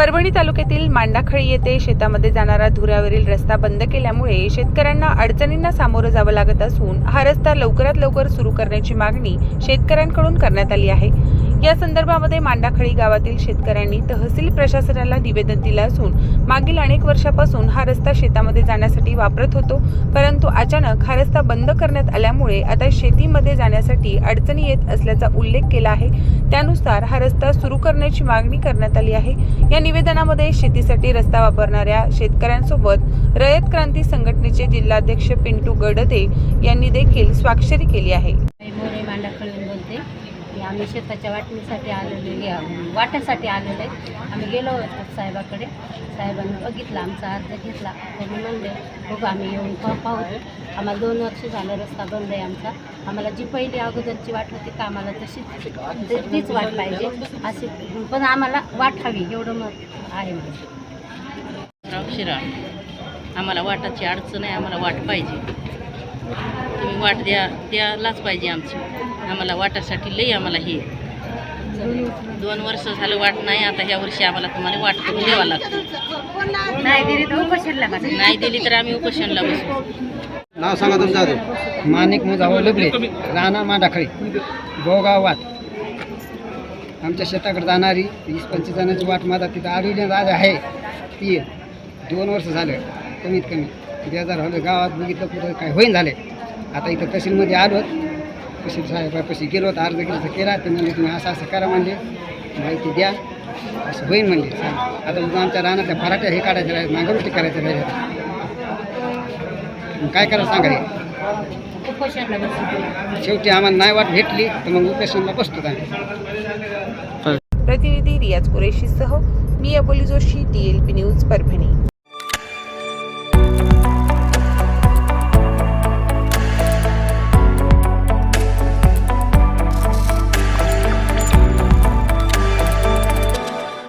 परभणी तालुक्यातील मांडाखळी येथे शेतामध्ये जाणारा धुऱ्यावरील रस्ता बंद केल्यामुळे शेतकऱ्यांना अडचणींना सामोरं जावं लागत असून हा रस्ता लवकरात लवकर सुरू करण्याची मागणी शेतकऱ्यांकडून करण्यात आली आहे. या संदर्भामध्ये मांडाखळी गावातील शेतकऱ्यांनी तहसील प्रशासनाला निवेदन दिलं असून मागील अनेक वर्षापासून हा रस्ता शेतामध्ये जाण्यासाठी वापरत होतो. परंतु अचानक हा रस्ता बंद करण्यात आल्यामुळे आता शेतीमध्ये जाण्यासाठी अडचणी येत असल्याचा उल्लेख केला आहे. त्यानुसार हा रस्ता सुरू करण्याची मागणी करण्यात आली आहे. या निवेदनामध्ये शेतीसाठी रस्ता वापरणाऱ्या शेतकऱ्यांसोबत रयत क्रांती संघटनेचे जिल्हाध्यक्ष पिंटू गडदे यांनी देखील स्वाक्षरी केली आहे मी मोरे मांडाखळून बोलते की आम्ही शेताच्या वाटणीसाठी आलेले वाट्यासाठी आलेले आम्ही गेलो होतो साहेबाकडे. साहेबांनी बघितला आमचा अर्ज घेतला. त्यांनी म्हणले बघू आम्ही येऊन पाहू. आम्हाला दोन वर्ष झालं रस्ता बंद आहे आमचा. आम्हाला जी पहिली अगोदरची वाट होती का आम्हाला तशीच तीच वाट पाहिजे. अशी पण आम्हाला वाट हवी एवढं मत आहे माझं शिराळ आम्हाला वाटाची अडचण आहे आम्हाला वाट पाहिजे. तुम्ही वाट द्या द्यायलाच पाहिजे आमची. आम्हाला वाटासाठी लई आम्हाला हे. दोन वर्ष झालं वाट नाही आता ह्या वर्षी आम्हाला तुम्हाला वाट करून द्यावा लागतो. नाही दिली तर नाही दिली तर आम्ही उपोषणला बसू नाव सांगा तुमचं अजून. माणिक मुजावं लुबले राणा मांडाखळी गोगाव वाट. आमच्या शेताकडे जाणारी वीस पंचवीस जणांची वाट माझा तिथं आलेली राजा आहे. ती दोन वर्ष झालं कमीत कमी. किती हजार झालं गावात बघितलं कुठं काय होईन झाले. आता इथं तहसीलमध्ये आलो साहेब साहेबापाशी गेलो होतो अर्ज केला तर केला. ते म्हणजे तुम्ही असं असं करा म्हणले. माहिती द्या. असं होईन म्हणले. आता उद्या आमच्या रानातल्या फराट्या हे काढायच्या राहिले नांगरटी करायच्या राहिले मग काय करायचं सांगा शेवटी आम्हाला नाही वाट भेटली तर मग उपेशनला बसतो आम्ही. प्रतिनिधी रियाज कुरेशीसह मी Aboli Joshi D L P news Parbhani.